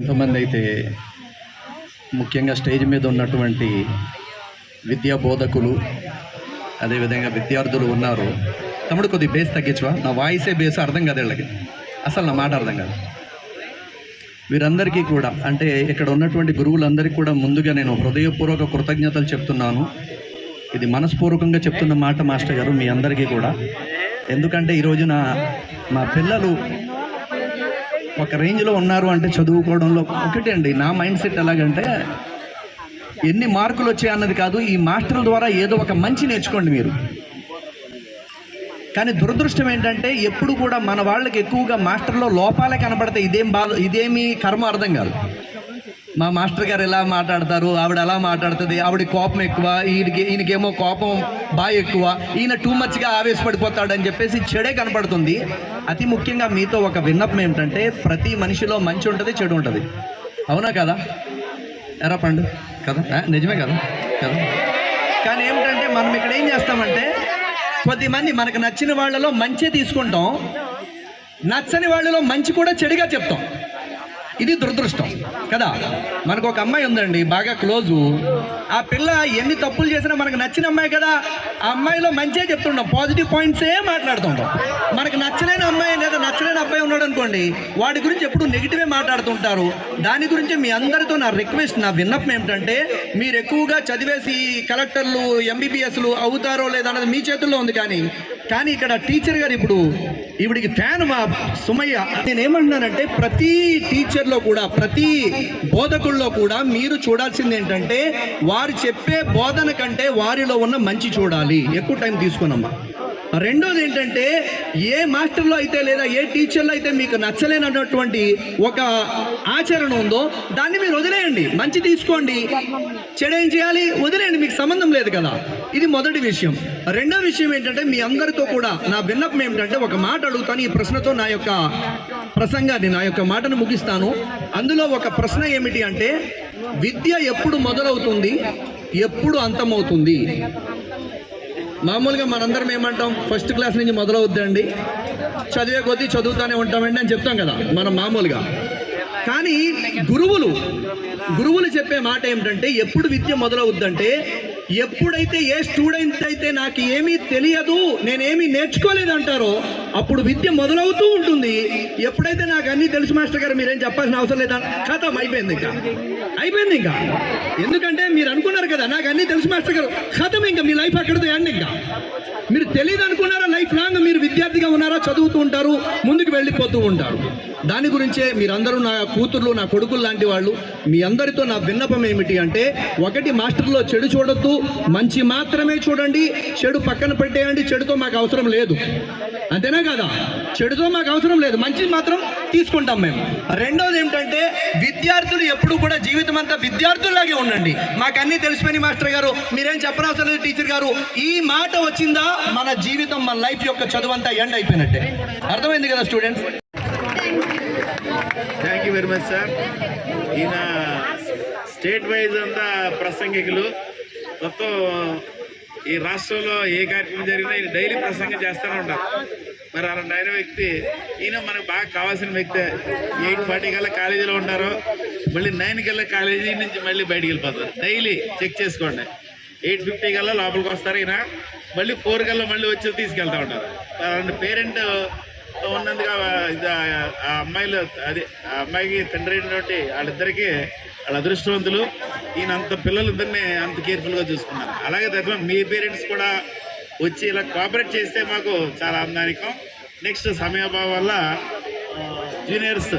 ఎంతమంది అయితే ముఖ్యంగా స్టేజ్ మీద ఉన్నటువంటి విద్యా బోధకులు అదేవిధంగా విద్యార్థులు ఉన్నారు. తమ్ముడు కొద్ది బేస్ తగ్గించవా నా వాయిసే బేస్ అర్థం కాదు వీళ్ళకి. అసలు నా మాట అర్థం కాదు. వీరందరికీ కూడా అంటే ఇక్కడ ఉన్నటువంటి గురువులందరికీ కూడా ముందుగా నేను హృదయపూర్వక కృతజ్ఞతలు చెప్తున్నాను. ఇది మనస్పూర్వకంగా చెప్తున్న మాట మాస్టర్ గారు మీ అందరికీ కూడా. ఎందుకంటే ఈరోజున మా పిల్లలు ఒక రేంజ్లో ఉన్నారు అంటే చదువుకోవడంలో ఒకటే అండి. నా మైండ్ సెట్ ఎలాగంటే ఎన్ని మార్కులు వచ్చాయి అన్నది కాదు ఈ మాస్టర్ల ద్వారా ఏదో ఒక మంచి నేర్చుకోండి మీరు. కానీ దురదృష్టం ఏంటంటే ఎప్పుడు కూడా మన వాళ్ళకి ఎక్కువగా మాస్టర్లో లోపాలే కనబడతాయి. ఇదేం బాధ ఇదేమి కర్మ అర్థం కాదు. మా మాస్టర్ గారు ఎలా మాట్లాడతారు? ఆవిడ ఎలా మాట్లాడుతుంది. ఆవిడ కోపం ఎక్కువ. ఈయనకి ఈయనకేమో కోపం బాగా ఎక్కువ. ఈయన టూ మచ్గా ఆవేశపడిపోతాడు అని చెప్పేసి చెడే కనపడుతుంది. అతి ముఖ్యంగా మీతో ఒక విన్నపం ఏమిటంటే ప్రతి మనిషిలో మంచి ఉంటుంది చెడు ఉంటుంది. అవునా కదా? ఎరా పండు. కదా? నిజమే కదా? కదా? కానీ ఏమిటంటే మనం ఇక్కడ ఏం చేస్తామంటే కొద్దిమంది మనకు నచ్చిన వాళ్ళలో మంచి తీసుకుంటాం. నచ్చని వాళ్ళలో మంచి కూడా చెడుగా చెప్తాం. ఇది దురదృష్టం. కదా? మనకు ఒక అమ్మాయి ఉందండి బాగా క్లోజు. ఆ పిల్ల ఎన్ని తప్పులు చేసినా మనకు నచ్చిన అమ్మాయి కదా? ఆ అమ్మాయిలో మంచిగా చెప్తుంటాం పాజిటివ్ పాయింట్సే మాట్లాడుతుంటాం. మనకు నచ్చలేని అమ్మాయి లేదా నచ్చలేని అబ్బాయి ఉన్నాడు అనుకోండి వాడి గురించి ఎప్పుడు నెగిటివే మాట్లాడుతుంటారు. దాని గురించి మీ అందరితో నా రిక్వెస్ట్ నా విన్నపం ఏమిటంటే మీరు ఎక్కువగా చదివేసి కలెక్టర్లు ఎంబీబీఎస్లు అవుతారో లేదా అన్నది మీ చేతుల్లో ఉంది కానీ కానీ ఇక్కడ టీచర్ గారు ఇప్పుడు ఈవిడికి ఫ్యాన్ మా సుమయ్య. నేనేమంటున్నానంటే ప్రతి టీచర్ టీచర్లో కూడా ప్రతి బోధకుల్లో కూడా మీరు చూడాల్సింది ఏంటంటే వారు చెప్పే బోధన కంటే వారిలో ఉన్న మంచి చూడాలి. ఎక్కువ టైం తీసుకున్నామా రెండోది ఏంటంటే ఏ మాస్టర్లో అయితే లేదా ఏ టీచర్లో అయితే మీకు నచ్చలేనటువంటి ఒక ఆచరణ ఉందో దాన్ని మీరు వదిలేయండి. మంచి తీసుకోండి. చెడు ఏం చేయాలి? వదిలేయండి. మీకు సంబంధం లేదు కదా. ఇది మొదటి విషయం. రెండో విషయం ఏంటంటే మీ అందరితో కూడా నా విన్నపం ఏమిటంటే ఒక మాట అడుగుతాను ఈ ప్రశ్నతో నా యొక్క ప్రసంగాన్ని నా యొక్క మాటను ముగిస్తాను. అందులో ఒక ప్రశ్న ఏమిటి అంటే విద్య ఎప్పుడు మొదలవుతుంది? ఎప్పుడు అంతమవుతుంది? మామూలుగా మనందరం ఏమంటాం? ఫస్ట్ క్లాస్ నుంచి మొదలవుద్దండి. చదివే కొద్దీ చదువుతూనే ఉంటామండి అని చెప్తాం కదా మనం మామూలుగా. కానీ గురువులు గురువులు చెప్పే మాట ఏమిటంటే ఎప్పుడు విద్య మొదలవుద్దంటే ఎప్పుడైతే ఏ స్టూడెంట్ అయితే నాకు ఏమీ తెలియదు నేనేమీ నేర్చుకోలేదు అంటారో అప్పుడు విద్య మొదలవుతూ ఉంటుంది. ఎప్పుడైతే నాకు అన్నీ తెలుసు మాస్టర్ గారు మీరేం చెప్పాల్సిన అవసరం లేదా? ఖతం అయిపోయింది ఇంకా. అయిపోయింది ఇంకా. ఎందుకంటే మీరు అనుకున్నారు కదా నాకు అన్నీ తెలుసు మాస్టర్ గారు. ఖతం ఇంకా మీ లైఫ్ అక్కడితో అండి ఇంకా. మీరు తెలియదు అనుకున్నారా లైఫ్ లాంగ్ మీరు విద్యార్థిగా ఉన్నారా చదువుతూ ఉంటారు ముందుకు వెళ్ళిపోతూ ఉంటారు. దాని గురించే మీరందరూ నా కూతుర్లు నా కొడుకులు లాంటి వాళ్ళు మీ అందరితో నా విన్నపం ఏమిటి అంటే ఒకటి మాస్టర్లో చెడు చూడొద్దు మంచి మాత్రమే చూడండి చెడు పక్కన పెట్టేయండి చెడుతో మాకు అవసరం లేదు. అంతేనా కదా? చెడుతో మాకు అవసరం లేదు మంచిది మాత్రం తీసుకుంటాం మేము. రెండోది ఏమిటంటే విద్యార్థులు ఎప్పుడు కూడా జీవితం అంతా విద్యార్థుల్లాగే ఉండండి. మాకు అన్నీ తెలిసిపోయిన మాస్టర్ గారు. మీరేం చెప్పనవసరం లేదు టీచర్ గారు. ఈ మాట వచ్చిందా? మన జీవితం మన లైఫ్ యొక్క చదువు అంతా ఎండ్ అయిపోయినట్టే. అర్థమైంది కదా students? Thank you very much sir ఈయన స్టేట్ వైజ్ అంతా ప్రసంగికులు. మొత్తం ఈ రాష్ట్రంలో ఏ కార్యక్రమం జరిగినా ఈయన డైలీ ప్రసంగం చేస్తూనే ఉంటారు. మరి అలాంటి ఆయన వ్యక్తి ఈయన మనకు బాగా కావాల్సిన వ్యక్తి. ఎయిట్ ఫార్టీ కల్లా కాలేజీలో ఉంటారు మళ్ళీ నైన్ కల్లా కాలేజీ నుంచి మళ్ళీ బయటికి వెళ్ళిపోతారు. డైలీ చెక్ చేసుకోండి. ఎయిట్ ఫిఫ్టీ కల్లా లోపలికి వస్తారు ఈయన. మళ్ళీ ఫోర్ కల్లా మళ్ళీ వచ్చి తీసుకెళ్తా ఉంటారు. అలాంటి పేరెంట్ ఉన్నందుగా ఇది ఆ- అమ్మాయిలు అదే ఆ అమ్మాయికి తండ్రి అయినటువంటి వాళ్ళిద్దరికీ వాళ్ళ అదృష్టవంతులు. ఈయన అంత పిల్లలిద్దరిని అంత కేర్ఫుల్గా చూసుకున్నారు. అలాగే తప్ప మీ పేరెంట్స్ కూడా వచ్చి ఇలా కోఆపరేట్ చేస్తే మాకు చాలా ఆనందానికం. నెక్స్ట్ సమయాభావం వల్ల జూనియర్స్